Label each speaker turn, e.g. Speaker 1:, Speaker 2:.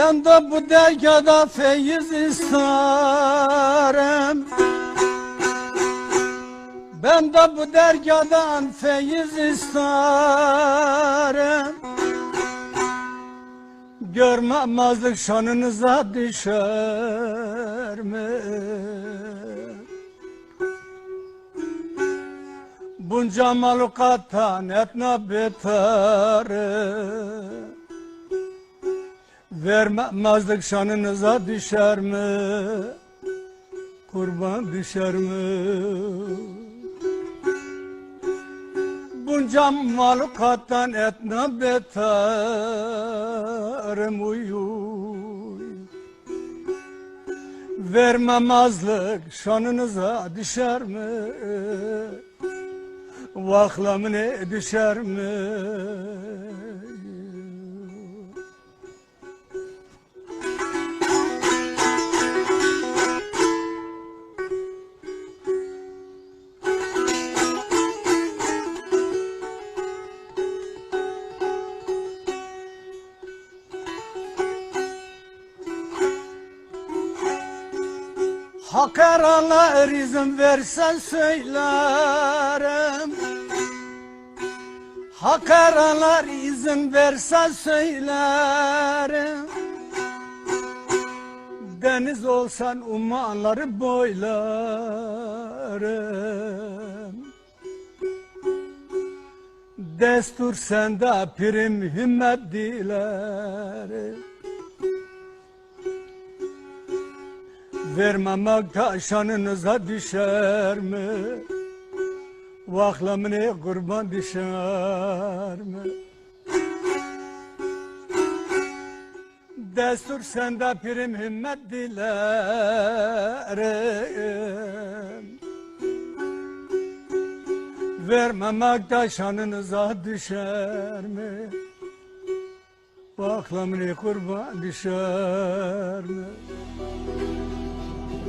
Speaker 1: Ben de bu dergada feyiz isterim Ben de bu dergadan feyiz isterim Görmemezlik şanınıza düşer mi? Bunca malukattan etna beter Vermemezlik şanınıza düşer mi? Kurban düşer mi? Bunca malukattan etna beterim uyuy Vermemezlik şanınıza düşer mi? Vaklamine düşer mi? Hak aralar izin versen söylerim. Hak aralar izin versen söylerim. Deniz olsan umanları boylarım. Destur sende prim himmet dilerim Vermemek taşanınıza düşer mi? Vaklamını kurban düşer mi? Destur sende prim himmet dilerim Vermemek taşanınıza düşer mi? Vaklamını kurban düşer mi?